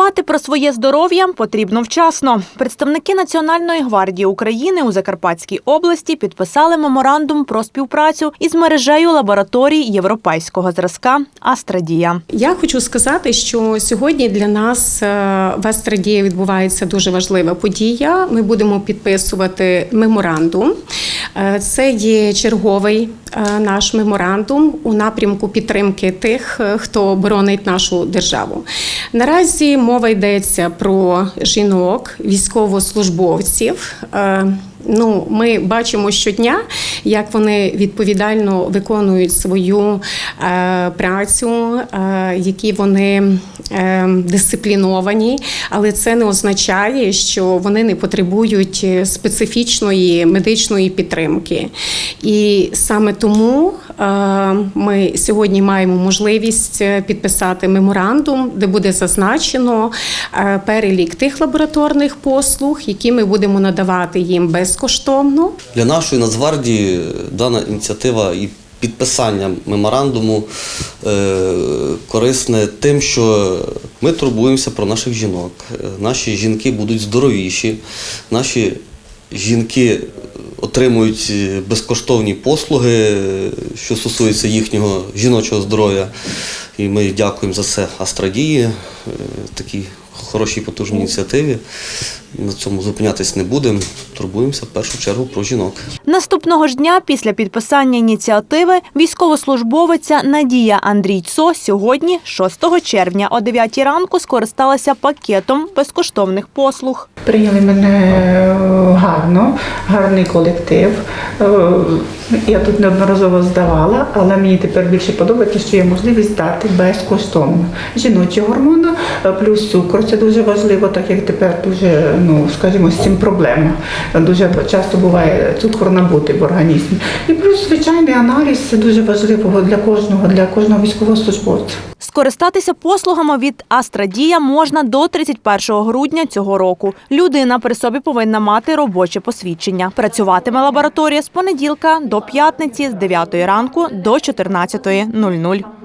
Дбати про своє здоров'я потрібно вчасно. Представники Національної гвардії України у Закарпатській області підписали меморандум про співпрацю із мережею лабораторій європейського зразка Астрадія. Я хочу сказати, що сьогодні для нас е, в Астрадії відбувається дуже важлива подія. Ми будемо підписувати меморандум. Е, Це є черговий наш меморандум у напрямку підтримки тих, е, хто боронить нашу державу. Наразі мова йдеться про жінок, військовослужбовців. Ну, ми бачимо щодня, як вони відповідально виконують свою е, працю, е, які вони е, дисципліновані, але це не означає, що вони не потребують специфічної медичної підтримки. І саме тому ми сьогодні маємо можливість е, підписати меморандум, де буде зазначено е, перелік тих лабораторних послуг, які ми будемо надавати їм безкоштовно. Для нашої Нацгвардії дана ініціатива і підписання меморандуму е, корисне тим, що ми турбуємося про наших жінок. Е, Наші жінки будуть здоровіші, наші жінки отримують е, безкоштовні послуги, е, що стосується їхнього жіночого здоров'я. І ми дякуємо за це Астрадії, е, такій хорошій потужній ініціативі. На цьому зупинятись не будемо. Турбуємося в першу чергу про жінок. Наступного ж дня після підписання ініціативи військовослужбовиця Надія Андрійцо сьогодні, 6 червня о 9 ранку, скористалася пакетом безкоштовних послуг. Прийняли мене е, гарно, гарний колектив. Е, Я тут неодноразово здавала, але мені тепер більше подобається, що є можливість здати безкоштовно. Жіночі гормони е, плюс цукор. Це дуже важливо, так як тепер дуже, ну скажімо, з цим проблема. Дуже часто буває цукор набути в організмі. І плюс звичайний аналіз це дуже важливо для кожного, для кожного військовослужбовця. Скористатися послугами від Астрадія можна до 31 грудня цього року. Людина при собі повинна мати робоче посвідчення. Працюватиме лабораторія з понеділка до п'ятниці з 9 ранку до 14.00.